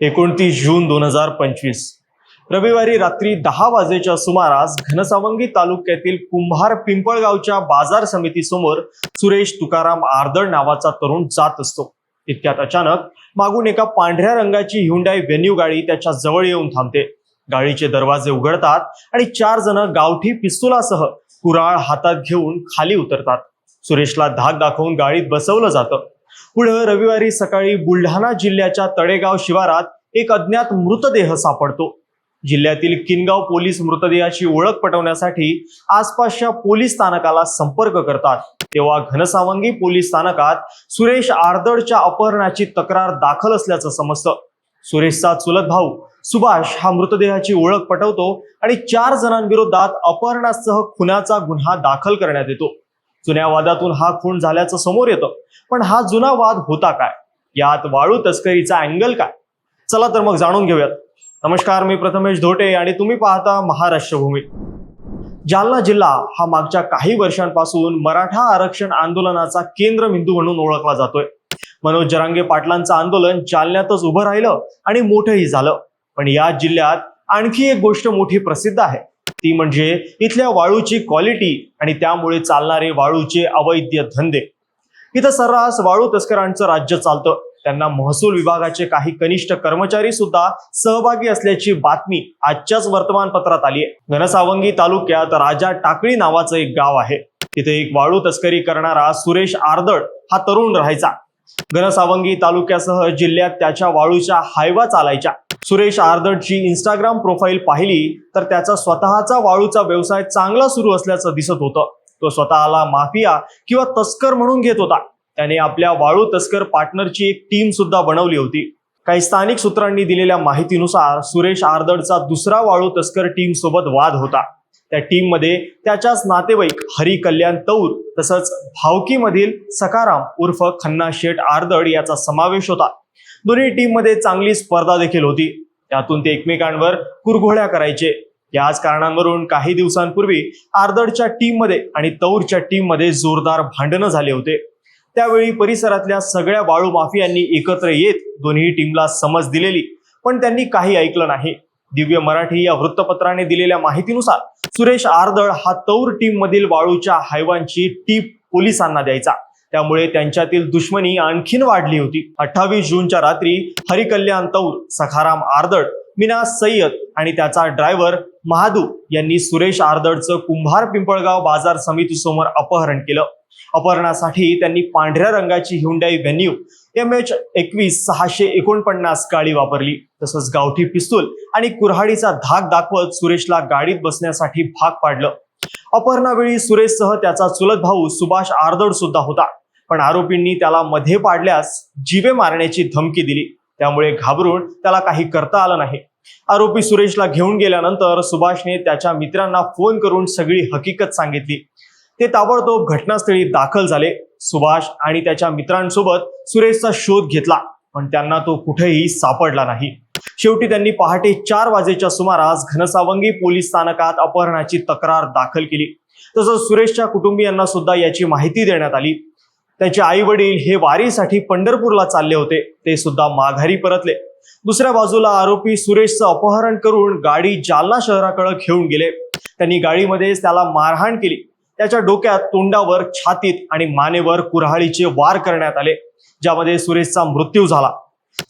एकोणतीस जून दोन हजार पंचवीस. रविवारी रात्री दहा वाजेच्या सुमारास घनसावंगी तालुक्यातील कुंभार पिंपळगावच्या बाजार समितीसमोर सुरेश तुकाराम आर्दळ नावाचा तरुण जात असतो. इतक्यात अचानक मागून एका पांढऱ्या रंगाची ह्युंडाई व्हेन्यू गाडी त्याच्याजवळ येऊन थांबते. गाडीचे दरवाजे उघडतात आणि चार जण गावठी पिस्तुलासह कुराळ हातात घेऊन खाली उतरतात. सुरेशला धाक दाखवून गाडीत बसवलं जातं. पुढं रविवारी सकाळी बुलढाणा जिल्ह्याच्या तळेगाव शिवारात एक अज्ञात मृतदेह सापडतो. जिल्ह्यातील किनगाव पोलीस मृतदेहाची ओळख पटवण्यासाठी आसपासच्या पोलीस स्थानकाला संपर्क करतात. तेव्हा घनसावंगी पोलीस स्थानकात सुरेश आर्दडच्या अपहरणाची तक्रार दाखल असल्याचं समजतं. सुरेशचा चुलत भाऊ सुभाष हा मृतदेहाची ओळख पटवतो आणि चार जणांविरोधात अपहरणासह खुनाचा गुन्हा दाखल करण्यात येतो. जुन्या वादातून हा खून झाल्याचं समोर येतं. पण हा जुना वाद होता काय? यात वाळू तस्करीचा अँगल काय? चला तर मग जाणून घेऊयात. नमस्कार मी प्रथमेश धोटे आणि तुम्ही पाहता महाराष्ट्र भूमी जालना जिल्हा हा मागच्या काही वर्षांपासून मराठा आरक्षण आंदोलनाचा केंद्रबिंदू म्हणून ओळखला जातोय. मनोज जरांगे पाटलांचं आंदोलन जालन्यातच उभं राहिलं आणि मोठंही झालं. पण या जिल्ह्यात आणखी एक गोष्ट मोठी प्रसिद्ध आहे. ती म्हणजे इथल्या वाळूची क्वालिटी आणि त्यामुळे चालणारे वाळूचे अवैध धंदे. इथं सर्रास वाळू तस्करांचं राज्य चालतं. त्यांना महसूल विभागाचे काही कनिष्ठ कर्मचारी सुद्धा सहभागी असल्याची बातमी आजच्याच वर्तमानपत्रात आली आहे घनसावंगी तालुक्यात राजा टाकळी नावाचं एक गाव आहे. तिथे एक वाळू तस्करी करणारा सुरेश आर्दड हा तरुण राहायचा. घनसावंगी तालुक्यासह जिल्ह्यात त्याच्या वाळूच्या हायवा चालायच्या. सुरेश आर्दडची इंस्टाग्राम प्रोफाईल पाहिली तर त्याचा स्वतःचा वाळूचा व्यवसाय चांगला सुरू असल्याचं दिसत होतं. तो स्वतःला माफिया किंवा तस्कर म्हणून घेत होता. त्याने आपल्या वाळू तस्कर पार्टनरची एक टीम सुद्धा बनवली होती. काही स्थानिक सूत्रांनी दिलेल्या माहितीनुसार सुरेश आर्दडचा दुसरा वाळू तस्कर टीम सोबत वाद होता. त्या टीममध्ये त्याच्याच नातेवाईक हरी कल्याण तौर तसंच भावकीमधील सकाराम उर्फ खन्ना शेठ आर्दड याचा समावेश होता. दोन्ही टीममध्ये चांगली स्पर्धा देखील होती. त्यातून ते एकमेकांवर कुरघोड्या करायचे. याच कारणांवरून काही दिवसांपूर्वी आर्दडच्या टीममध्ये आणि तौरच्या टीममध्ये जोरदार भांडणं झाले होते. त्यावेळी परिसरातल्या सगळ्या वाळू माफियांनी एकत्र येत दोन्ही टीमला समज दिलेली पण त्यांनी काही ऐकलं नाही. दिव्य मराठी या वृत्तपत्राने दिलेल्या माहितीनुसार सुरेश आर्दळ हा तौर टीम मधील वाळूच्या हायवांची टीप पोलिसांना द्यायचा. त्यामुळे त्यांच्यातील दुश्मनी आणखीन वाढली होती. अठ्ठावीस जूनच्या रात्री हरिकल्याण तौर सखाराम आर्दड मीना सय्यद आणि त्याचा ड्रायव्हर महादू यांनी सुरेश आर्दडचं कुंभार पिंपळगाव बाजार समितीसमोर अपहरण केलं. अपहरणासाठी त्यांनी पांढऱ्या रंगाची हिंडाई व्हेन्यू एम एच एकवीस सहाशे एकोणपन्नास गाडी वापरली. तसंच गावठी पिस्तूल आणि कुऱ्हाडीचा धाक दाखवत सुरेशला गाडीत बसण्यासाठी भाग पाडलं. अपहरणावेळी सुरेशसह त्याचा चुलत भाऊ सुभाष आर्दड सुद्धा होता. पण आरोपींनी त्याला मध्ये पाडल्यास जीवे मारण्याची धमकी दिली. त्यामुळे घाबरून त्याला काही करता आलं नाही. आरोपी सुरेशला घेऊन गेल्यानंतर सुभाषने त्याच्या मित्रांना फोन करून सगळी हकीकत सांगितली. ते ताबडतोब घटनास्थळी दाखल झाले. सुभाष आणि त्याच्या मित्रांसोबत सुरेशचा शोध घेतला पण त्यांना तो कुठेही सापडला नाही. शेवटी त्यांनी पहाटे चार वाजेच्या सुमारास घनसावंगी पोलीस स्थानकात अपहरणाची तक्रार दाखल केली. तसंच सुरेशच्या कुटुंबियांना सुद्धा याची माहिती देण्यात आली. त्याचे आई वडील हे वारीसाठी पंढरपूरला चालले होते. ते सुद्धा माघारी परतले. दुसऱ्या बाजूला आरोपी सुरेशचं अपहरण करून गाडी जालना शहराकडे घेऊन गेले. त्यांनी गाडीमध्येच त्याला मारहाण केली. त्याच्या डोक्यात तोंडावर छातीत आणि मानेवर कुऱ्हाळीचे वार करण्यात आले ज्यामध्ये सुरेशचा मृत्यू झाला.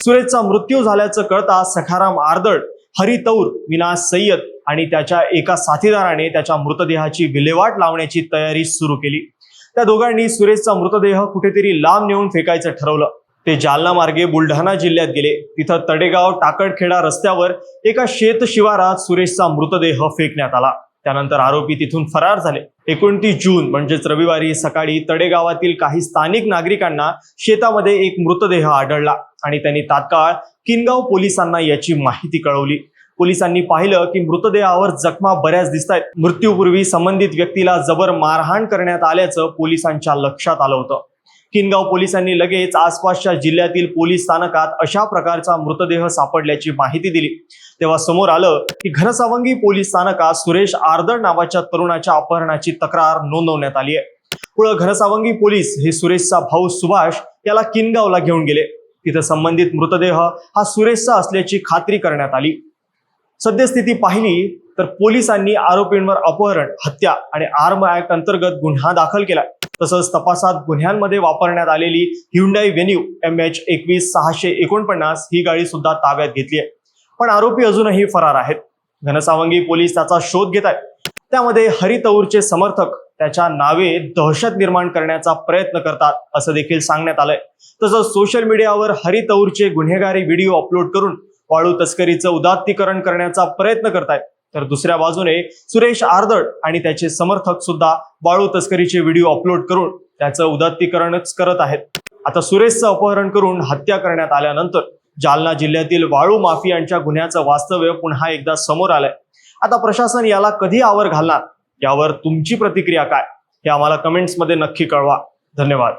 सुरेशचा मृत्यू झाल्याचं कळता सखाराम आर्दड हरी तौर विनाश सय्यद आणि त्याच्या एका साथीदाराने त्याच्या मृतदेहाची विल्हेवाट लावण्याची तयारी सुरू केली. त्या दोघांनी सुरेशचा मृतदेह कुठेतरी लांब नेऊन फेकायचं ठरवलं. ते जालना मार्गे बुलढाणा जिल्ह्यात गेले. तिथं तडेगाव टाकडखेडा रस्त्यावर एका शेत शिवारात सुरेशचा मृतदेह फेकण्यात आला. त्यानंतर आरोपी तिथून फरार झाले. एकोणतीस जून म्हणजेच रविवारी सकाळी तडेगावातील काही स्थानिक नागरिकांना शेतामध्ये एक मृतदेह आढळला आणि त्यांनी तात्काळ किनगाव पोलिसांना याची माहिती कळवली. पोलिसांनी पाहिलं की मृतदेहावर जखमा बऱ्याच दिसत आहेत मृत्यूपूर्वी संबंधित व्यक्तीला जबर मारहाण करण्यात आल्याचं पोलिसांच्या लक्षात आलं होतं. किनगाव पोलिसांनी लगेच आसपासच्या जिल्ह्यातील पोलीस स्थानकात अशा प्रकारचा मृतदेह सापडल्याची माहिती दिली. तेव्हा समोर आलं की घनसावंगी पोलीस स्थानकात सुरेश आर्दळ नावाच्या तरुणाच्या अपहरणाची तक्रार नोंदवण्यात आली आहे. पुढे घनसावंगी पोलीस हे सुरेशचा भाऊ सुभाष याला किनगावला घेऊन गेले. तिथं संबंधित मृतदेह हा सुरेशचा असल्याची खात्री करण्यात आली. सद्यस्थिती पाहिली तर पोलिसांनी आरोपींवर अपहरण हत्या आणि आर्म ऍक्ट अंतर्गत गुन्हा दाखल केला. तसंच तपासात गुन्ह्यांमध्ये वापरण्यात आलेली ह्युंडाई व्हेन्यू एम एच एकवीस सहाशे एकोणपन्नास ही गाडी सुद्धा ताब्यात घेतली आहे. पण आरोपी अजूनही फरार आहेत. घनसावंगी पोलीस त्याचा शोध घेत आहेत. त्यामध्ये हरितौरचे समर्थक त्याच्या नावे दहशत निर्माण करण्याचा प्रयत्न करतात असं देखील सांगण्यात आलंय. तसंच सोशल मीडियावर हरितौरचे गुन्हेगारी व्हिडिओ अपलोड करून वाळू तस्करीचं उदात्तीकरण करण्याचा प्रयत्न करतायत. तर दुसऱ्या बाजूने सुरेश आर्दड आणि त्याचे समर्थक सुद्धा वाळू तस्करीचे व्हिडिओ अपलोड करून त्याचं उदात्तीकरणच करत आहेत. आता सुरेशचं अपहरण करून हत्या करण्यात आल्यानंतर जालना जिल्ह्यातील वाळू माफियांच्या गुन्ह्याचं वास्तव्य पुन्हा एकदा समोर आलंय. आता प्रशासन याला कधी आवर घालणार? यावर तुमची प्रतिक्रिया काय? हे आम्हाला कमेंट्समध्ये नक्की कळवा. धन्यवाद.